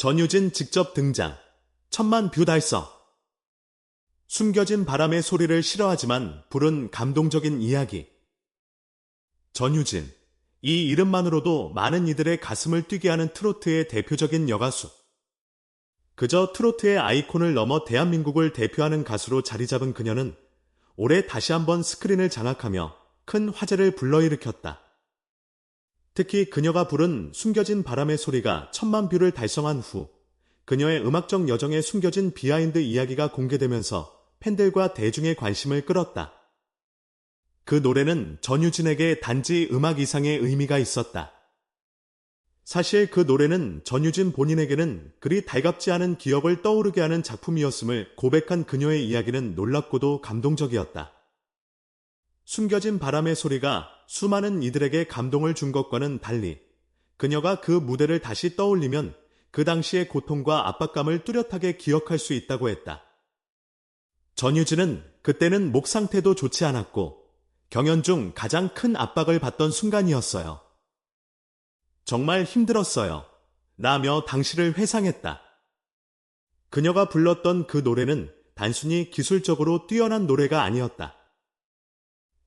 전유진 직접 등장. 천만 뷰 달성. 숨겨진 바람의 소리를 싫어하지만 부른 감동적인 이야기. 전유진. 이 이름만으로도 많은 이들의 가슴을 뛰게 하는 트로트의 대표적인 여가수. 그저 트로트의 아이콘을 넘어 대한민국을 대표하는 가수로 자리 잡은 그녀는 올해 다시 한번 스크린을 장악하며 큰 화제를 불러일으켰다. 특히 그녀가 부른 숨겨진 바람의 소리가 천만 뷰를 달성한 후 그녀의 음악적 여정에 숨겨진 비하인드 이야기가 공개되면서 팬들과 대중의 관심을 끌었다. 그 노래는 전유진에게 단지 음악 이상의 의미가 있었다. 사실 그 노래는 전유진 본인에게는 그리 달갑지 않은 기억을 떠오르게 하는 작품이었음을 고백한 그녀의 이야기는 놀랍고도 감동적이었다. 숨겨진 바람의 소리가 수많은 이들에게 감동을 준 것과는 달리 그녀가 그 무대를 다시 떠올리면 그 당시의 고통과 압박감을 뚜렷하게 기억할 수 있다고 했다. 전유진은 그때는 목 상태도 좋지 않았고 경연 중 가장 큰 압박을 받던 순간이었어요. 정말 힘들었어요. 라며 당시를 회상했다. 그녀가 불렀던 그 노래는 단순히 기술적으로 뛰어난 노래가 아니었다.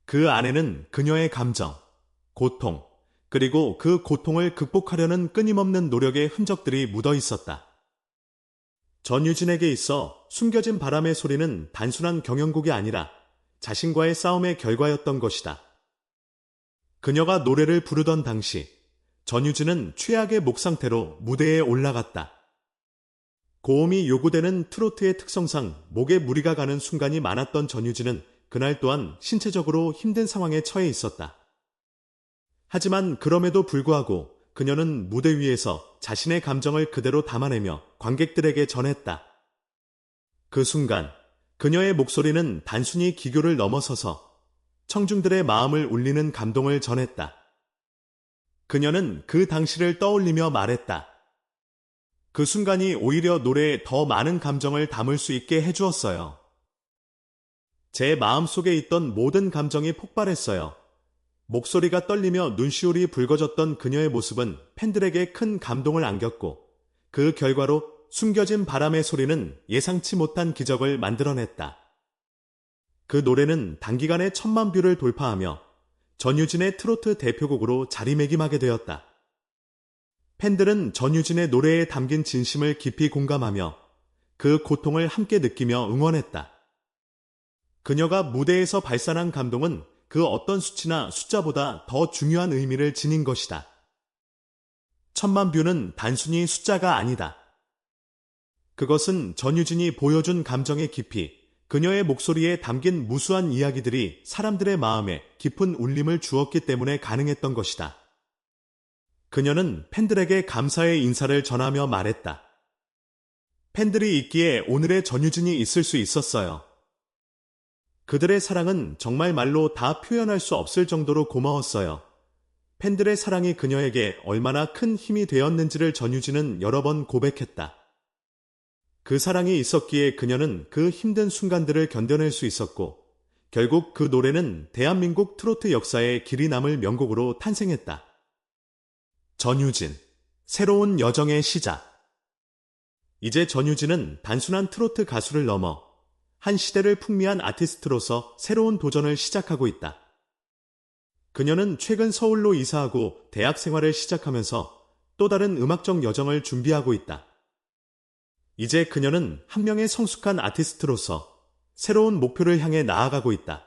그 안에는 그녀의 감정, 고통, 그리고 그 고통을 극복하려는 끊임없는 노력의 흔적들이 묻어 있었다. 전유진에게 있어 숨겨진 바람의 소리는 단순한 경연곡이 아니라 자신과의 싸움의 결과였던 것이다. 그녀가 노래를 부르던 당시 전유진은 최악의 목 상태로 무대에 올라갔다. 고음이 요구되는 트로트의 특성상 목에 무리가 가는 순간이 많았던 전유진은 그날 또한 신체적으로 힘든 상황에 처해 있었다. 하지만 그럼에도 불구하고 그녀는 무대 위에서 자신의 감정을 그대로 담아내며 관객들에게 전했다. 그 순간 그녀의 목소리는 단순히 기교를 넘어서서 청중들의 마음을 울리는 감동을 전했다. 그녀는 그 당시를 떠올리며 말했다. 그 순간이 오히려 노래에 더 많은 감정을 담을 수 있게 해주었어요. 제 마음속에 있던 모든 감정이 폭발했어요. 목소리가 떨리며 눈시울이 붉어졌던 그녀의 모습은 팬들에게 큰 감동을 안겼고 그 결과로 숨겨진 바람의 소리는 예상치 못한 기적을 만들어냈다. 그 노래는 단기간에 천만 뷰를 돌파하며 전유진의 트로트 대표곡으로 자리매김하게 되었다. 팬들은 전유진의 노래에 담긴 진심을 깊이 공감하며 그 고통을 함께 느끼며 응원했다. 그녀가 무대에서 발산한 감동은 그 어떤 수치나 숫자보다 더 중요한 의미를 지닌 것이다. 천만 뷰는 단순히 숫자가 아니다. 그것은 전유진이 보여준 감정의 깊이, 그녀의 목소리에 담긴 무수한 이야기들이 사람들의 마음에 깊은 울림을 주었기 때문에 가능했던 것이다. 그녀는 팬들에게 감사의 인사를 전하며 말했다. 팬들이 있기에 오늘의 전유진이 있을 수 있었어요. 그들의 사랑은 정말 말로 다 표현할 수 없을 정도로 고마웠어요. 팬들의 사랑이 그녀에게 얼마나 큰 힘이 되었는지를 전유진은 여러 번 고백했다. 그 사랑이 있었기에 그녀는 그 힘든 순간들을 견뎌낼 수 있었고, 결국 그 노래는 대한민국 트로트 역사에 길이 남을 명곡으로 탄생했다. 전유진, 새로운 여정의 시작. 이제 전유진은 단순한 트로트 가수를 넘어 한 시대를 풍미한 아티스트로서 새로운 도전을 시작하고 있다. 그녀는 최근 서울로 이사하고 대학 생활을 시작하면서 또 다른 음악적 여정을 준비하고 있다. 이제 그녀는 한 명의 성숙한 아티스트로서 새로운 목표를 향해 나아가고 있다.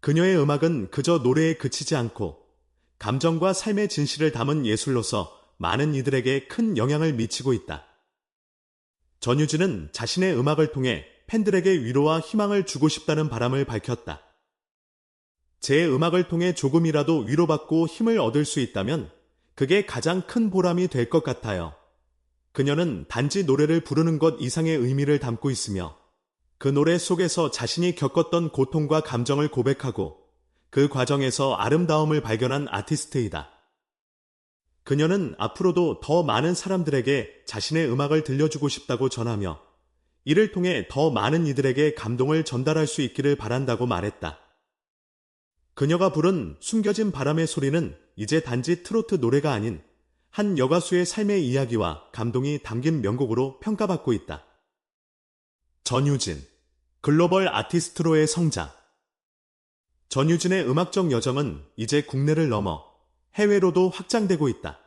그녀의 음악은 그저 노래에 그치지 않고 감정과 삶의 진실을 담은 예술로서 많은 이들에게 큰 영향을 미치고 있다. 전유진은 자신의 음악을 통해 팬들에게 위로와 희망을 주고 싶다는 바람을 밝혔다. 제 음악을 통해 조금이라도 위로받고 힘을 얻을 수 있다면 그게 가장 큰 보람이 될 것 같아요. 그녀는 단지 노래를 부르는 것 이상의 의미를 담고 있으며 그 노래 속에서 자신이 겪었던 고통과 감정을 고백하고 그 과정에서 아름다움을 발견한 아티스트이다. 그녀는 앞으로도 더 많은 사람들에게 자신의 음악을 들려주고 싶다고 전하며 이를 통해 더 많은 이들에게 감동을 전달할 수 있기를 바란다고 말했다. 그녀가 부른 숨겨진 바람의 소리는 이제 단지 트로트 노래가 아닌 한 여가수의 삶의 이야기와 감동이 담긴 명곡으로 평가받고 있다. 전유진, 글로벌 아티스트로의 성장. 전유진의 음악적 여정은 이제 국내를 넘어 해외로도 확장되고 있다.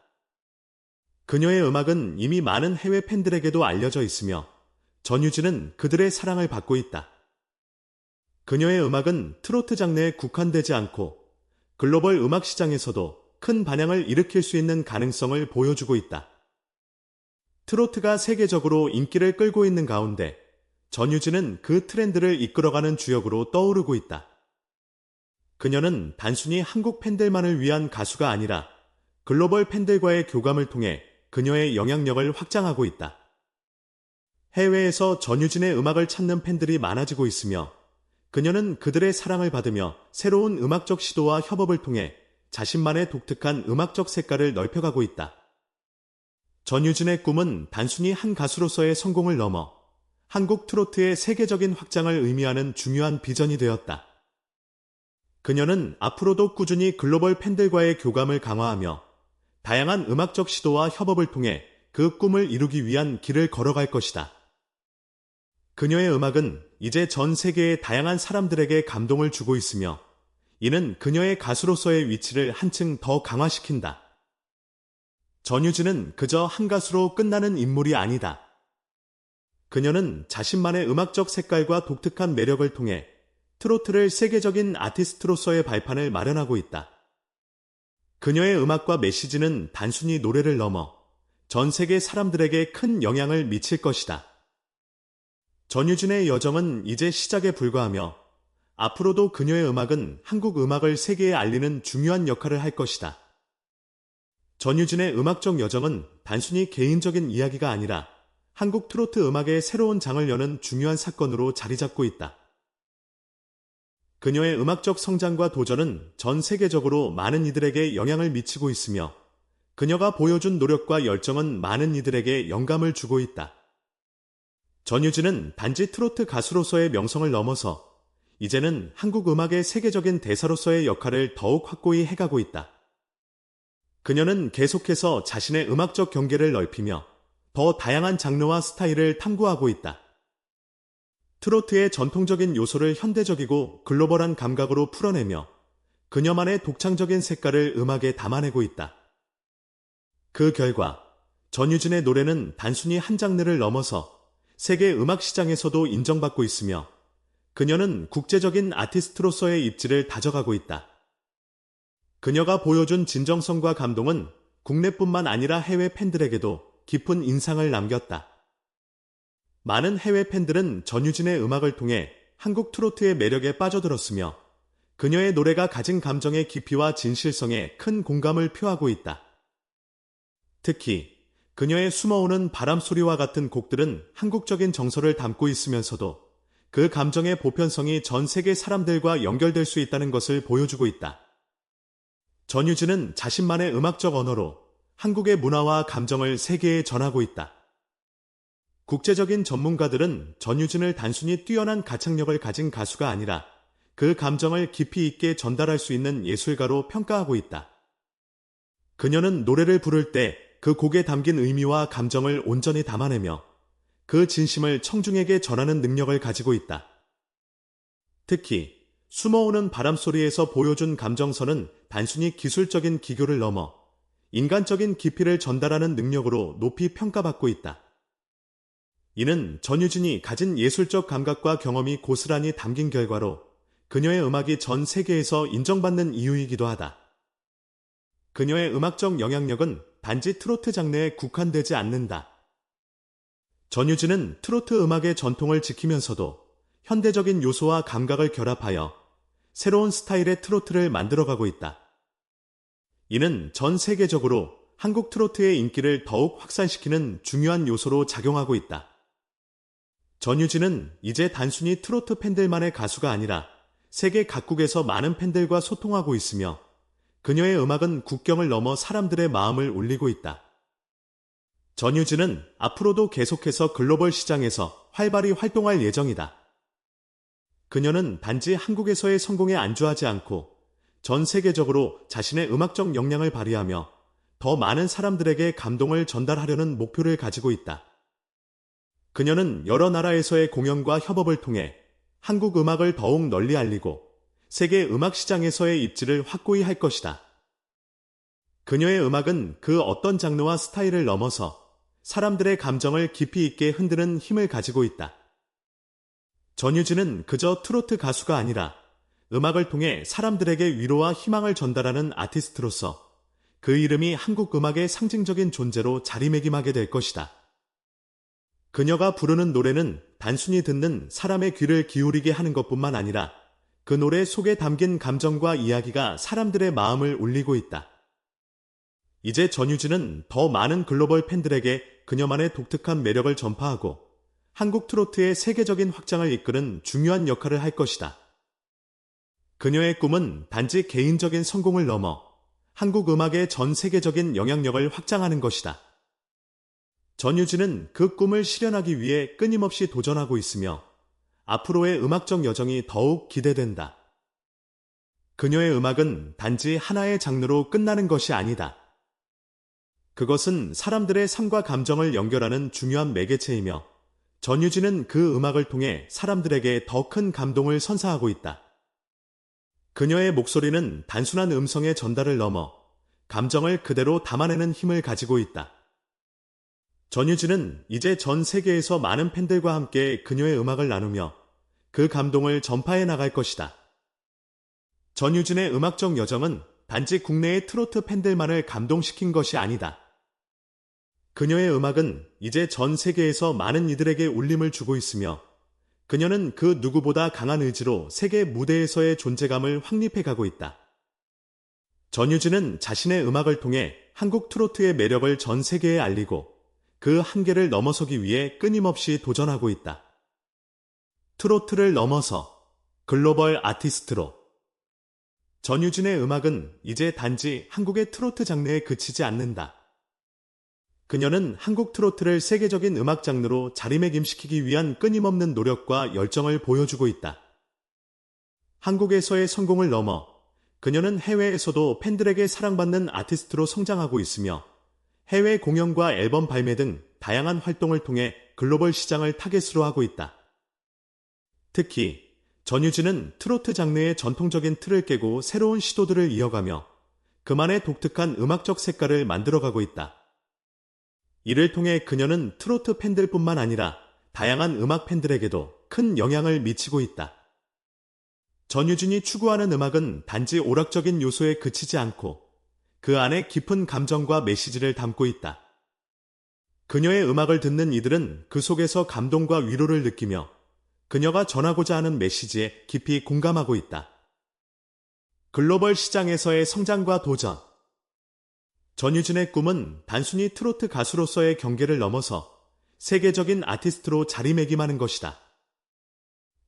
그녀의 음악은 이미 많은 해외 팬들에게도 알려져 있으며 전유진은 그들의 사랑을 받고 있다. 그녀의 음악은 트로트 장르에 국한되지 않고 글로벌 음악 시장에서도 큰 반향을 일으킬 수 있는 가능성을 보여주고 있다. 트로트가 세계적으로 인기를 끌고 있는 가운데 전유진은 그 트렌드를 이끌어가는 주역으로 떠오르고 있다. 그녀는 단순히 한국 팬들만을 위한 가수가 아니라 글로벌 팬들과의 교감을 통해 그녀의 영향력을 확장하고 있다. 해외에서 전유진의 음악을 찾는 팬들이 많아지고 있으며 그녀는 그들의 사랑을 받으며 새로운 음악적 시도와 협업을 통해 자신만의 독특한 음악적 색깔을 넓혀가고 있다. 전유진의 꿈은 단순히 한 가수로서의 성공을 넘어 한국 트로트의 세계적인 확장을 의미하는 중요한 비전이 되었다. 그녀는 앞으로도 꾸준히 글로벌 팬들과의 교감을 강화하며 다양한 음악적 시도와 협업을 통해 그 꿈을 이루기 위한 길을 걸어갈 것이다. 그녀의 음악은 이제 전 세계의 다양한 사람들에게 감동을 주고 있으며 이는 그녀의 가수로서의 위치를 한층 더 강화시킨다. 전유진은 그저 한 가수로 끝나는 인물이 아니다. 그녀는 자신만의 음악적 색깔과 독특한 매력을 통해 트로트를 세계적인 아티스트로서의 발판을 마련하고 있다. 그녀의 음악과 메시지는 단순히 노래를 넘어 전 세계 사람들에게 큰 영향을 미칠 것이다. 전유진의 여정은 이제 시작에 불과하며 앞으로도 그녀의 음악은 한국 음악을 세계에 알리는 중요한 역할을 할 것이다. 전유진의 음악적 여정은 단순히 개인적인 이야기가 아니라 한국 트로트 음악의 새로운 장을 여는 중요한 사건으로 자리 잡고 있다. 그녀의 음악적 성장과 도전은 전 세계적으로 많은 이들에게 영향을 미치고 있으며 그녀가 보여준 노력과 열정은 많은 이들에게 영감을 주고 있다. 전유진은 단지 트로트 가수로서의 명성을 넘어서 이제는 한국 음악의 세계적인 대사로서의 역할을 더욱 확고히 해가고 있다. 그녀는 계속해서 자신의 음악적 경계를 넓히며 더 다양한 장르와 스타일을 탐구하고 있다. 트로트의 전통적인 요소를 현대적이고 글로벌한 감각으로 풀어내며 그녀만의 독창적인 색깔을 음악에 담아내고 있다. 그 결과 전유진의 노래는 단순히 한 장르를 넘어서 세계 음악 시장에서도 인정받고 있으며 그녀는 국제적인 아티스트로서의 입지를 다져가고 있다. 그녀가 보여준 진정성과 감동은 국내뿐만 아니라 해외 팬들에게도 깊은 인상을 남겼다. 많은 해외 팬들은 전유진의 음악을 통해 한국 트로트의 매력에 빠져들었으며 그녀의 노래가 가진 감정의 깊이와 진실성에 큰 공감을 표하고 있다. 특히 그녀의 숨어오는 바람 소리와 같은 곡들은 한국적인 정서를 담고 있으면서도 그 감정의 보편성이 전 세계 사람들과 연결될 수 있다는 것을 보여주고 있다. 전유진은 자신만의 음악적 언어로 한국의 문화와 감정을 세계에 전하고 있다. 국제적인 전문가들은 전유진을 단순히 뛰어난 가창력을 가진 가수가 아니라 그 감정을 깊이 있게 전달할 수 있는 예술가로 평가하고 있다. 그녀는 노래를 부를 때 그 곡에 담긴 의미와 감정을 온전히 담아내며 그 진심을 청중에게 전하는 능력을 가지고 있다. 특히 숨어오는 바람 소리에서 보여준 감정선은 단순히 기술적인 기교를 넘어 인간적인 깊이를 전달하는 능력으로 높이 평가받고 있다. 이는 전유진이 가진 예술적 감각과 경험이 고스란히 담긴 결과로 그녀의 음악이 전 세계에서 인정받는 이유이기도 하다. 그녀의 음악적 영향력은 단지 트로트 장르에 국한되지 않는다. 전유진은 트로트 음악의 전통을 지키면서도 현대적인 요소와 감각을 결합하여 새로운 스타일의 트로트를 만들어가고 있다. 이는 전 세계적으로 한국 트로트의 인기를 더욱 확산시키는 중요한 요소로 작용하고 있다. 전유진은 이제 단순히 트로트 팬들만의 가수가 아니라 세계 각국에서 많은 팬들과 소통하고 있으며 그녀의 음악은 국경을 넘어 사람들의 마음을 울리고 있다. 전유진은 앞으로도 계속해서 글로벌 시장에서 활발히 활동할 예정이다. 그녀는 단지 한국에서의 성공에 안주하지 않고 전 세계적으로 자신의 음악적 역량을 발휘하며 더 많은 사람들에게 감동을 전달하려는 목표를 가지고 있다. 그녀는 여러 나라에서의 공연과 협업을 통해 한국 음악을 더욱 널리 알리고 세계 음악 시장에서의 입지를 확고히 할 것이다. 그녀의 음악은 그 어떤 장르와 스타일을 넘어서 사람들의 감정을 깊이 있게 흔드는 힘을 가지고 있다. 전유진은 그저 트로트 가수가 아니라 음악을 통해 사람들에게 위로와 희망을 전달하는 아티스트로서 그 이름이 한국 음악의 상징적인 존재로 자리매김하게 될 것이다. 그녀가 부르는 노래는 단순히 듣는 사람의 귀를 기울이게 하는 것뿐만 아니라 그 노래 속에 담긴 감정과 이야기가 사람들의 마음을 울리고 있다. 이제 전유진은 더 많은 글로벌 팬들에게 그녀만의 독특한 매력을 전파하고 한국 트로트의 세계적인 확장을 이끄는 중요한 역할을 할 것이다. 그녀의 꿈은 단지 개인적인 성공을 넘어 한국 음악의 전 세계적인 영향력을 확장하는 것이다. 전유진은 그 꿈을 실현하기 위해 끊임없이 도전하고 있으며 앞으로의 음악적 여정이 더욱 기대된다. 그녀의 음악은 단지 하나의 장르로 끝나는 것이 아니다. 그것은 사람들의 삶과 감정을 연결하는 중요한 매개체이며 전유진은 그 음악을 통해 사람들에게 더 큰 감동을 선사하고 있다. 그녀의 목소리는 단순한 음성의 전달을 넘어 감정을 그대로 담아내는 힘을 가지고 있다. 전유진은 이제 전 세계에서 많은 팬들과 함께 그녀의 음악을 나누며 그 감동을 전파해 나갈 것이다. 전유진의 음악적 여정은 단지 국내의 트로트 팬들만을 감동시킨 것이 아니다. 그녀의 음악은 이제 전 세계에서 많은 이들에게 울림을 주고 있으며 그녀는 그 누구보다 강한 의지로 세계 무대에서의 존재감을 확립해 가고 있다. 전유진은 자신의 음악을 통해 한국 트로트의 매력을 전 세계에 알리고 그 한계를 넘어서기 위해 끊임없이 도전하고 있다. 트로트를 넘어서 글로벌 아티스트로 전유진의 음악은 이제 단지 한국의 트로트 장르에 그치지 않는다. 그녀는 한국 트로트를 세계적인 음악 장르로 자리매김시키기 위한 끊임없는 노력과 열정을 보여주고 있다. 한국에서의 성공을 넘어 그녀는 해외에서도 팬들에게 사랑받는 아티스트로 성장하고 있으며 해외 공연과 앨범 발매 등 다양한 활동을 통해 글로벌 시장을 타겟으로 하고 있다. 특히 전유진은 트로트 장르의 전통적인 틀을 깨고 새로운 시도들을 이어가며 그만의 독특한 음악적 색깔을 만들어가고 있다. 이를 통해 그녀는 트로트 팬들뿐만 아니라 다양한 음악 팬들에게도 큰 영향을 미치고 있다. 전유진이 추구하는 음악은 단지 오락적인 요소에 그치지 않고 그 안에 깊은 감정과 메시지를 담고 있다. 그녀의 음악을 듣는 이들은 그 속에서 감동과 위로를 느끼며 그녀가 전하고자 하는 메시지에 깊이 공감하고 있다. 글로벌 시장에서의 성장과 도전, 전유진의 꿈은 단순히 트로트 가수로서의 경계를 넘어서 세계적인 아티스트로 자리매김하는 것이다.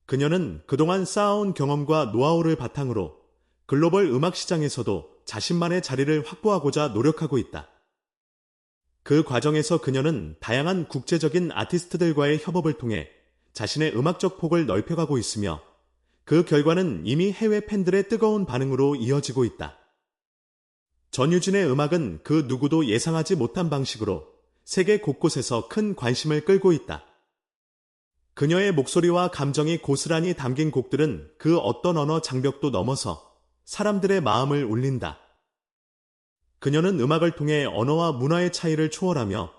그녀는 그동안 쌓아온 경험과 노하우를 바탕으로 글로벌 음악 시장에서도 자신만의 자리를 확보하고자 노력하고 있다. 그 과정에서 그녀는 다양한 국제적인 아티스트들과의 협업을 통해 자신의 음악적 폭을 넓혀가고 있으며 그 결과는 이미 해외 팬들의 뜨거운 반응으로 이어지고 있다. 전유진의 음악은 그 누구도 예상하지 못한 방식으로 세계 곳곳에서 큰 관심을 끌고 있다. 그녀의 목소리와 감정이 고스란히 담긴 곡들은 그 어떤 언어 장벽도 넘어서 사람들의 마음을 울린다. 그녀는 음악을 통해 언어와 문화의 차이를 초월하며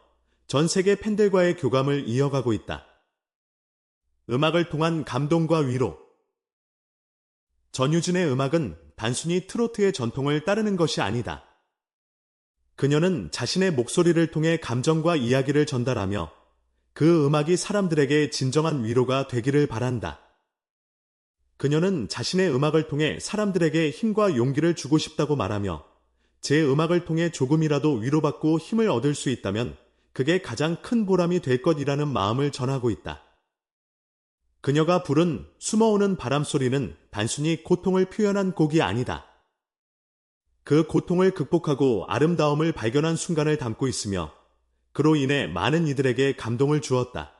전 세계 팬들과의 교감을 이어가고 있다. 음악을 통한 감동과 위로. 전유진의 음악은 단순히 트로트의 전통을 따르는 것이 아니다. 그녀는 자신의 목소리를 통해 감정과 이야기를 전달하며 그 음악이 사람들에게 진정한 위로가 되기를 바란다. 그녀는 자신의 음악을 통해 사람들에게 힘과 용기를 주고 싶다고 말하며 제 음악을 통해 조금이라도 위로받고 힘을 얻을 수 있다면 그게 가장 큰 보람이 될 것이라는 마음을 전하고 있다. 그녀가 부른 숨어오는 바람 소리는 단순히 고통을 표현한 곡이 아니다. 그 고통을 극복하고 아름다움을 발견한 순간을 담고 있으며 그로 인해 많은 이들에게 감동을 주었다.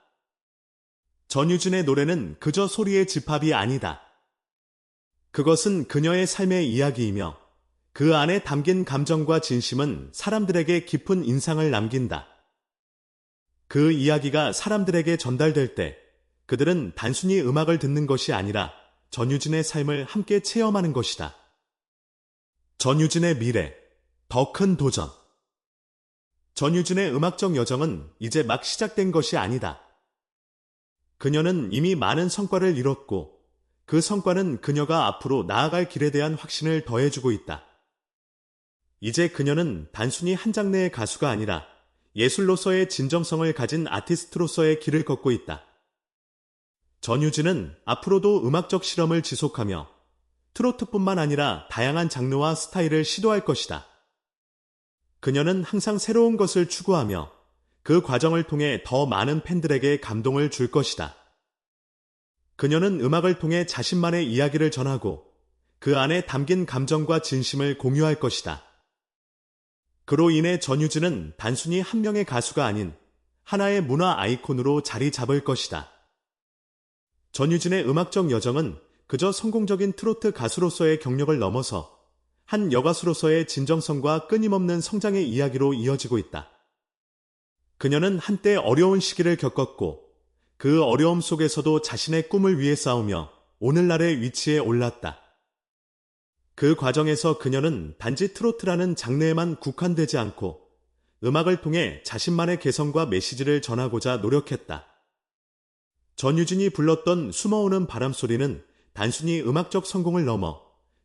전유진의 노래는 그저 소리의 집합이 아니다. 그것은 그녀의 삶의 이야기이며 그 안에 담긴 감정과 진심은 사람들에게 깊은 인상을 남긴다. 그 이야기가 사람들에게 전달될 때 그들은 단순히 음악을 듣는 것이 아니라 전유진의 삶을 함께 체험하는 것이다. 전유진의 미래, 더 큰 도전. 전유진의 음악적 여정은 이제 막 시작된 것이 아니다. 그녀는 이미 많은 성과를 이뤘고 그 성과는 그녀가 앞으로 나아갈 길에 대한 확신을 더해주고 있다. 이제 그녀는 단순히 한 장르의 가수가 아니라 예술로서의 진정성을 가진 아티스트로서의 길을 걷고 있다. 전유진은 앞으로도 음악적 실험을 지속하며 트로트뿐만 아니라 다양한 장르와 스타일을 시도할 것이다. 그녀는 항상 새로운 것을 추구하며 그 과정을 통해 더 많은 팬들에게 감동을 줄 것이다. 그녀는 음악을 통해 자신만의 이야기를 전하고 그 안에 담긴 감정과 진심을 공유할 것이다. 그로 인해 전유진은 단순히 한 명의 가수가 아닌 하나의 문화 아이콘으로 자리 잡을 것이다. 전유진의 음악적 여정은 그저 성공적인 트로트 가수로서의 경력을 넘어서 한 여가수로서의 진정성과 끊임없는 성장의 이야기로 이어지고 있다. 그녀는 한때 어려운 시기를 겪었고 그 어려움 속에서도 자신의 꿈을 위해 싸우며 오늘날의 위치에 올랐다. 그 과정에서 그녀는 단지 트로트라는 장르에만 국한되지 않고 음악을 통해 자신만의 개성과 메시지를 전하고자 노력했다. 전유진이 불렀던 숨어오는 바람 소리는 단순히 음악적 성공을 넘어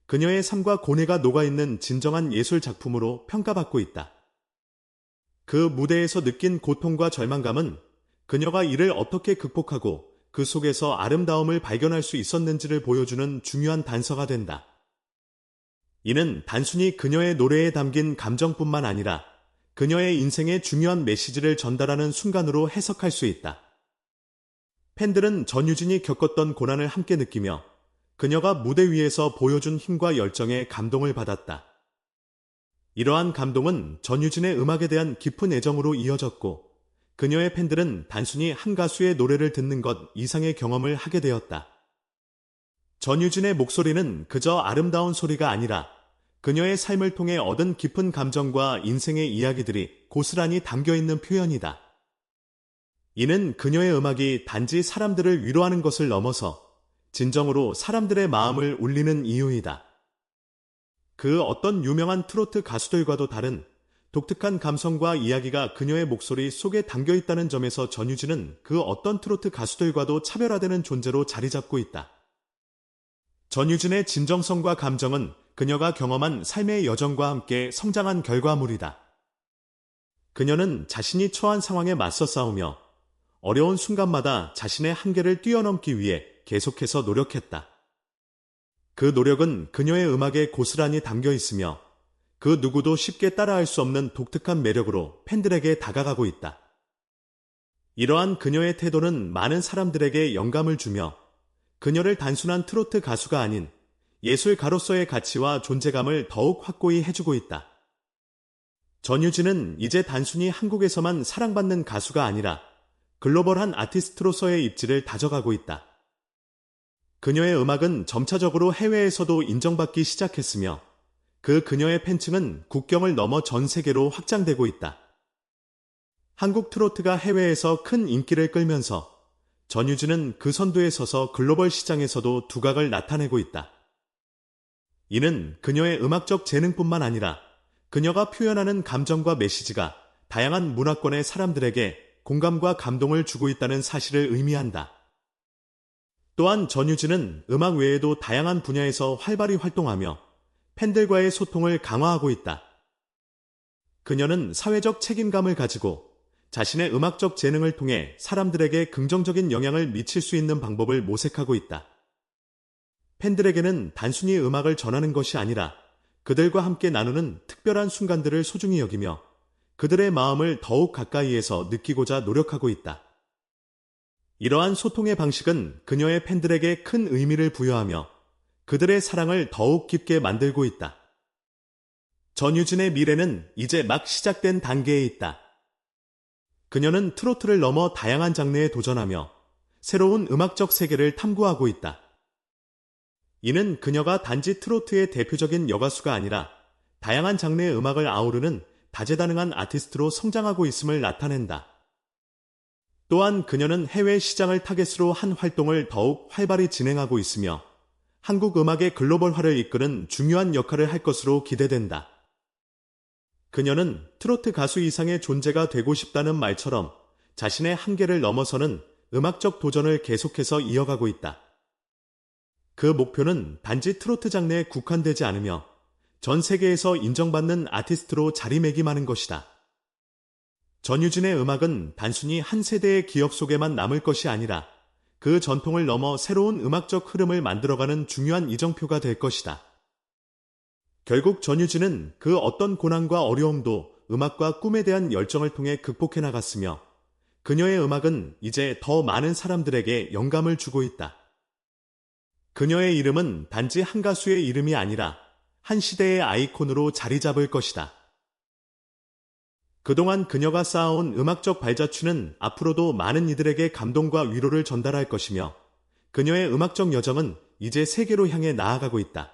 그녀의 삶과 고뇌가 녹아있는 진정한 예술 작품으로 평가받고 있다. 그 무대에서 느낀 고통과 절망감은 그녀가 이를 어떻게 극복하고 그 속에서 아름다움을 발견할 수 있었는지를 보여주는 중요한 단서가 된다. 이는 단순히 그녀의 노래에 담긴 감정뿐만 아니라 그녀의 인생의 중요한 메시지를 전달하는 순간으로 해석할 수 있다. 팬들은 전유진이 겪었던 고난을 함께 느끼며 그녀가 무대 위에서 보여준 힘과 열정에 감동을 받았다. 이러한 감동은 전유진의 음악에 대한 깊은 애정으로 이어졌고 그녀의 팬들은 단순히 한 가수의 노래를 듣는 것 이상의 경험을 하게 되었다. 전유진의 목소리는 그저 아름다운 소리가 아니라 그녀의 삶을 통해 얻은 깊은 감정과 인생의 이야기들이 고스란히 담겨 있는 표현이다. 이는 그녀의 음악이 단지 사람들을 위로하는 것을 넘어서 진정으로 사람들의 마음을 울리는 이유이다. 그 어떤 유명한 트로트 가수들과도 다른 독특한 감성과 이야기가 그녀의 목소리 속에 담겨 있다는 점에서 전유진은 그 어떤 트로트 가수들과도 차별화되는 존재로 자리 잡고 있다. 전유진의 진정성과 감정은 그녀가 경험한 삶의 여정과 함께 성장한 결과물이다. 그녀는 자신이 처한 상황에 맞서 싸우며 어려운 순간마다 자신의 한계를 뛰어넘기 위해 계속해서 노력했다. 그 노력은 그녀의 음악에 고스란히 담겨 있으며 그 누구도 쉽게 따라할 수 없는 독특한 매력으로 팬들에게 다가가고 있다. 이러한 그녀의 태도는 많은 사람들에게 영감을 주며 그녀를 단순한 트로트 가수가 아닌 예술가로서의 가치와 존재감을 더욱 확고히 해주고 있다. 전유진은 이제 단순히 한국에서만 사랑받는 가수가 아니라 글로벌한 아티스트로서의 입지를 다져가고 있다. 그녀의 음악은 점차적으로 해외에서도 인정받기 시작했으며 그 그녀의 팬층은 국경을 넘어 전 세계로 확장되고 있다. 한국 트로트가 해외에서 큰 인기를 끌면서 전유진은 그 선두에 서서 글로벌 시장에서도 두각을 나타내고 있다. 이는 그녀의 음악적 재능뿐만 아니라 그녀가 표현하는 감정과 메시지가 다양한 문화권의 사람들에게 공감과 감동을 주고 있다는 사실을 의미한다. 또한 전유진은 음악 외에도 다양한 분야에서 활발히 활동하며 팬들과의 소통을 강화하고 있다. 그녀는 사회적 책임감을 가지고 자신의 음악적 재능을 통해 사람들에게 긍정적인 영향을 미칠 수 있는 방법을 모색하고 있다. 팬들에게는 단순히 음악을 전하는 것이 아니라 그들과 함께 나누는 특별한 순간들을 소중히 여기며 그들의 마음을 더욱 가까이에서 느끼고자 노력하고 있다. 이러한 소통의 방식은 그녀의 팬들에게 큰 의미를 부여하며 그들의 사랑을 더욱 깊게 만들고 있다. 전유진의 미래는 이제 막 시작된 단계에 있다. 그녀는 트로트를 넘어 다양한 장르에 도전하며 새로운 음악적 세계를 탐구하고 있다. 이는 그녀가 단지 트로트의 대표적인 여가수가 아니라 다양한 장르의 음악을 아우르는 다재다능한 아티스트로 성장하고 있음을 나타낸다. 또한 그녀는 해외 시장을 타겟으로 한 활동을 더욱 활발히 진행하고 있으며 한국 음악의 글로벌화를 이끄는 중요한 역할을 할 것으로 기대된다. 그녀는 트로트 가수 이상의 존재가 되고 싶다는 말처럼 자신의 한계를 넘어서는 음악적 도전을 계속해서 이어가고 있다. 그 목표는 단지 트로트 장르에 국한되지 않으며 전 세계에서 인정받는 아티스트로 자리매김하는 것이다. 전유진의 음악은 단순히 한 세대의 기억 속에만 남을 것이 아니라 그 전통을 넘어 새로운 음악적 흐름을 만들어가는 중요한 이정표가 될 것이다. 결국 전유진은 그 어떤 고난과 어려움도 음악과 꿈에 대한 열정을 통해 극복해 나갔으며 그녀의 음악은 이제 더 많은 사람들에게 영감을 주고 있다. 그녀의 이름은 단지 한 가수의 이름이 아니라 한 시대의 아이콘으로 자리 잡을 것이다. 그동안 그녀가 쌓아온 음악적 발자취는 앞으로도 많은 이들에게 감동과 위로를 전달할 것이며 그녀의 음악적 여정은 이제 세계로 향해 나아가고 있다.